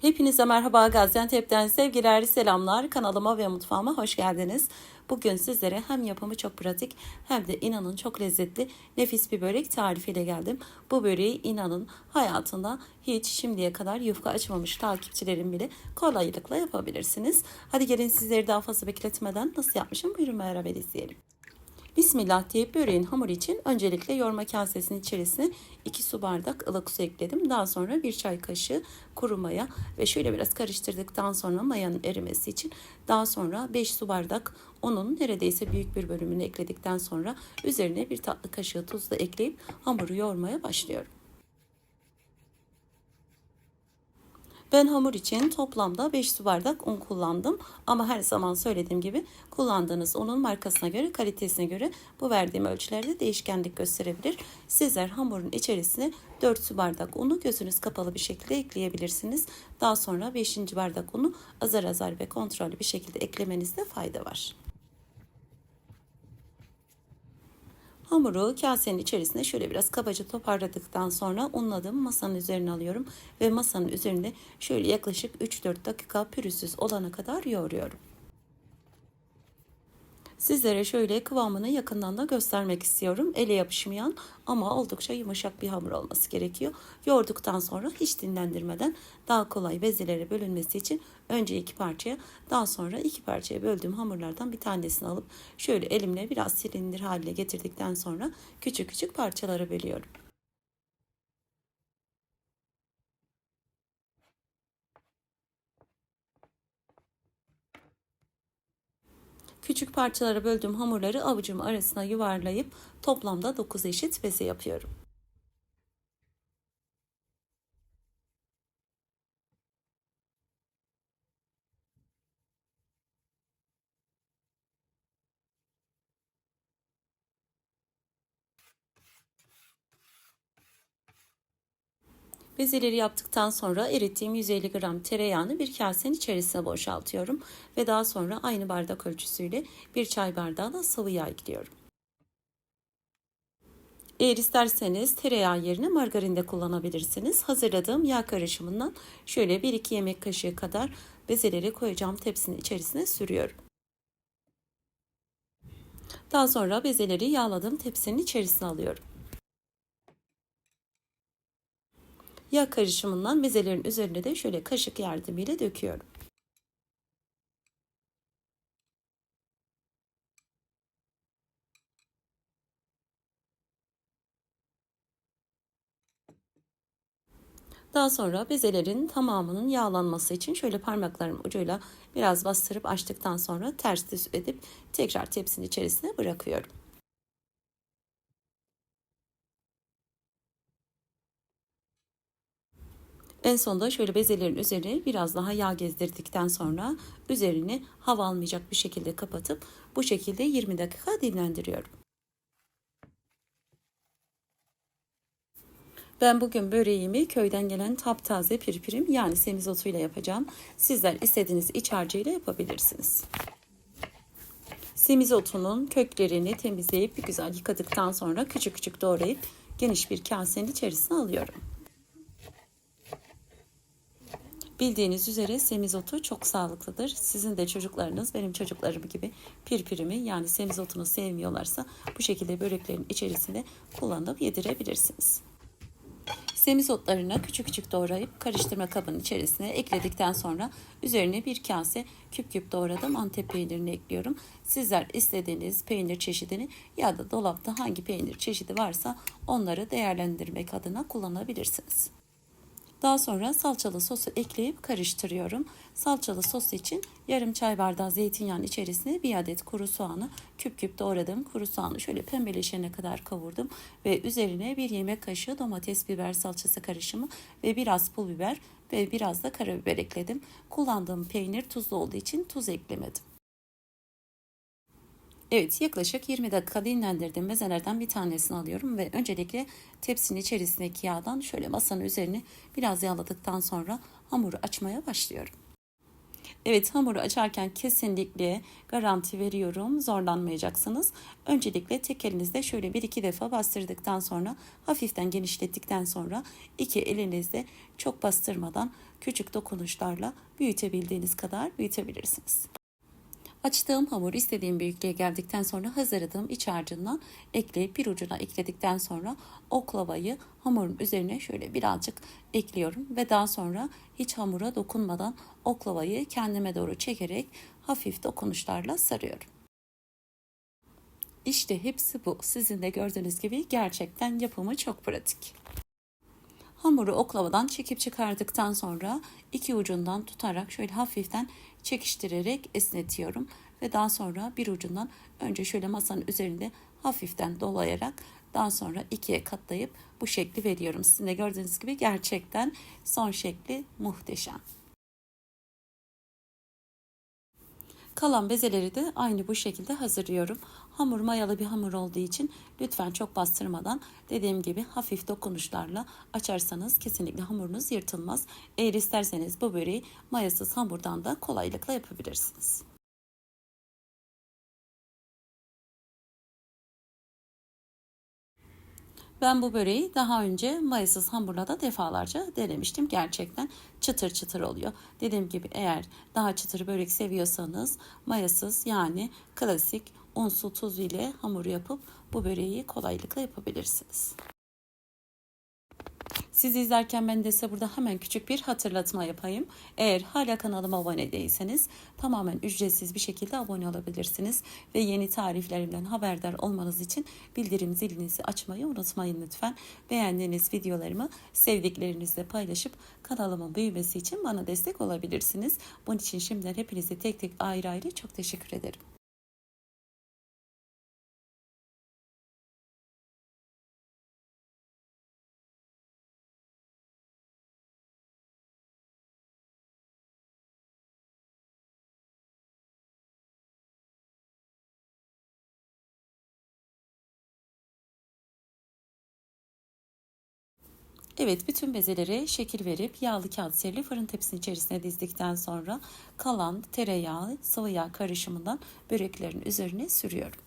Hepinize merhaba Gaziantep'ten sevgiler, selamlar. Kanalıma ve mutfağıma hoş geldiniz. Bugün sizlere hem yapımı çok pratik hem de inanın çok lezzetli nefis bir börek tarifiyle geldim. Bu böreği inanın hayatında hiç şimdiye kadar yufka açmamış takipçilerim bile kolaylıkla yapabilirsiniz. Hadi gelin sizleri daha fazla bekletmeden nasıl yapmışım buyurun beraber izleyelim. Bismillah deyip böreğin hamur için öncelikle yoğurma kasesinin içerisine 2 su bardak ılık su ekledim. Daha sonra 1 çay kaşığı kuru maya ve şöyle biraz karıştırdıktan sonra mayanın erimesi için daha sonra 5 su bardak unun neredeyse büyük bir bölümünü ekledikten sonra üzerine bir tatlı kaşığı tuz da ekleyip hamuru yoğurmaya başlıyorum. Ben hamur için toplamda 5 su bardak un kullandım. Ama her zaman söylediğim gibi kullandığınız unun markasına göre, kalitesine göre bu verdiğim ölçülerde değişkenlik gösterebilir. Sizler hamurun içerisine 4 su bardak unu gözünüz kapalı bir şekilde ekleyebilirsiniz. Daha sonra 5. bardak unu azar azar ve kontrollü bir şekilde eklemenizde fayda var. Hamuru kasenin içerisine şöyle biraz kabaca toparladıktan sonra unladığım masanın üzerine alıyorum ve masanın üzerinde şöyle yaklaşık 3-4 dakika pürüzsüz olana kadar yoğuruyorum. Sizlere şöyle kıvamını yakından da göstermek istiyorum. Ele yapışmayan ama oldukça yumuşak bir hamur olması gerekiyor. Yoğurduktan sonra hiç dinlendirmeden daha kolay bezelere bölünmesi için önce iki parçaya daha sonra iki parçaya böldüğüm hamurlardan bir tanesini alıp şöyle elimle biraz silindir haline getirdikten sonra küçük küçük parçalara bölüyorum. Küçük parçalara böldüğüm hamurları avucum arasına yuvarlayıp toplamda 9 eşit beze yapıyorum. Bezeleri yaptıktan sonra erittiğim 150 gram tereyağını bir kasenin içerisine boşaltıyorum ve daha sonra aynı bardak ölçüsüyle bir çay bardağı da sıvı yağ ekliyorum. Eğer isterseniz tereyağı yerine margarin de kullanabilirsiniz. Hazırladığım yağ karışımından şöyle 1-2 yemek kaşığı kadar bezeleri koyacağım tepsinin içerisine sürüyorum. Daha sonra bezeleri yağladığım tepsinin içerisine alıyorum. Yağ karışımından mezelerin üzerine de şöyle kaşık yardımıyla döküyorum. Daha sonra bezelerin tamamının yağlanması için şöyle parmaklarım ucuyla biraz bastırıp açtıktan sonra ters düz edip tekrar tepsinin içerisine bırakıyorum. En sonunda şöyle bezelerin üzerine biraz daha yağ gezdirdikten sonra üzerini hava almayacak bir şekilde kapatıp bu şekilde 20 dakika dinlendiriyorum. Ben bugün böreğimi köyden gelen taptaze pirpirim yani semizotuyla yapacağım. Sizler istediğiniz iç harcıyla yapabilirsiniz. Semizotunun köklerini temizleyip güzel yıkadıktan sonra küçük küçük doğrayıp geniş bir kasenin içerisine alıyorum. Bildiğiniz üzere semizotu çok sağlıklıdır. Sizin de çocuklarınız benim çocuklarım gibi pirpirimi yani semizotunu sevmiyorlarsa bu şekilde böreklerin içerisinde kullanıp yedirebilirsiniz. Semizotlarını küçük küçük doğrayıp karıştırma kabının içerisine ekledikten sonra üzerine bir kase küp küp doğradım antep peynirini ekliyorum. Sizler istediğiniz peynir çeşidini ya da dolapta hangi peynir çeşidi varsa onları değerlendirmek adına kullanabilirsiniz. Daha sonra salçalı sosu ekleyip karıştırıyorum. Salçalı sos için yarım çay bardağı zeytinyağının içerisine bir adet kuru soğanı küp küp doğradım. Kuru soğanı şöyle pembeleşene kadar kavurdum ve üzerine bir yemek kaşığı domates biber salçası karışımı ve biraz pul biber ve biraz da karabiber ekledim. Kullandığım peynir tuzlu olduğu için tuz eklemedim. Evet yaklaşık 20 dakika dinlendirdim. Mezelerden bir tanesini alıyorum ve öncelikle tepsinin içerisindeki yağdan şöyle masanın üzerine biraz yağladıktan sonra hamuru açmaya başlıyorum. Evet hamuru açarken kesinlikle garanti veriyorum zorlanmayacaksınız. Öncelikle tek elinizde şöyle bir iki defa bastırdıktan sonra hafiften genişlettikten sonra iki elinizde çok bastırmadan küçük dokunuşlarla büyütebildiğiniz kadar büyütebilirsiniz. Açtığım hamur istediğim büyüklüğe geldikten sonra hazırladığım iç harcından ekleyip bir ucuna ekledikten sonra oklavayı hamurun üzerine şöyle birazcık ekliyorum ve daha sonra hiç hamura dokunmadan oklavayı kendime doğru çekerek hafif dokunuşlarla sarıyorum. İşte hepsi bu. Sizin de gördüğünüz gibi gerçekten yapımı çok pratik. Hamuru oklavadan çekip çıkardıktan sonra iki ucundan tutarak şöyle hafiften çekiştirerek esnetiyorum ve daha sonra bir ucundan önce şöyle masanın üzerinde hafiften dolayarak daha sonra ikiye katlayıp bu şekli veriyorum. Sizin de gördüğünüz gibi gerçekten son şekli muhteşem. Kalan bezeleri de aynı bu şekilde hazırlıyorum. Hamur mayalı bir hamur olduğu için lütfen çok bastırmadan dediğim gibi hafif dokunuşlarla açarsanız kesinlikle hamurunuz yırtılmaz. Eğer isterseniz bu böreği mayasız hamurdan da kolaylıkla yapabilirsiniz. Ben bu böreği daha önce mayasız hamurla da defalarca denemiştim. Gerçekten çıtır çıtır oluyor. Dediğim gibi eğer daha çıtır börek seviyorsanız mayasız yani klasik un, su, tuz ile hamur yapıp bu böreği kolaylıkla yapabilirsiniz. Siz izlerken ben de size burada hemen küçük bir hatırlatma yapayım. Eğer hala kanalıma abone değilseniz tamamen ücretsiz bir şekilde abone olabilirsiniz. Ve yeni tariflerimden haberdar olmanız için bildirim zilinizi açmayı unutmayın lütfen. Beğendiğiniz videolarımı sevdiklerinizle paylaşıp kanalımın büyümesi için bana destek olabilirsiniz. Bunun için şimdiden hepinize tek tek ayrı ayrı çok teşekkür ederim. Evet bütün bezeleri şekil verip yağlı kağıt serili fırın tepsinin içerisine dizdikten sonra kalan tereyağı sıvı yağ karışımından böreklerin üzerine sürüyorum.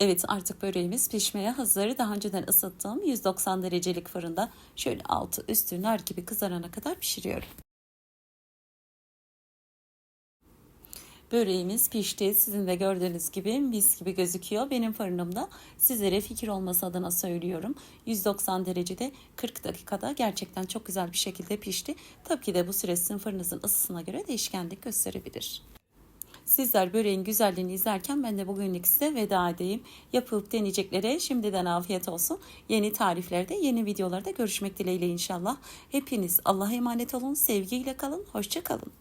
Evet artık böreğimiz pişmeye hazır. Daha önceden ısıttığım 190 derecelik fırında şöyle altı üstü nar gibi kızarana kadar pişiriyorum. Böreğimiz pişti. Sizin de gördüğünüz gibi mis gibi gözüküyor. Benim fırınımda sizlere fikir olması adına söylüyorum. 190 derecede 40 dakikada gerçekten çok güzel bir şekilde pişti. Tabii ki de bu süre sizin fırınınızın ısısına göre değişkenlik gösterebilir. Sizler böreğin güzelliğini izlerken ben de bugünlük size veda edeyim. Yapıp deneyeceklere şimdiden afiyet olsun. Yeni tariflerde, yeni videolarda görüşmek dileğiyle inşallah. Hepiniz Allah'a emanet olun, sevgiyle kalın, hoşça kalın.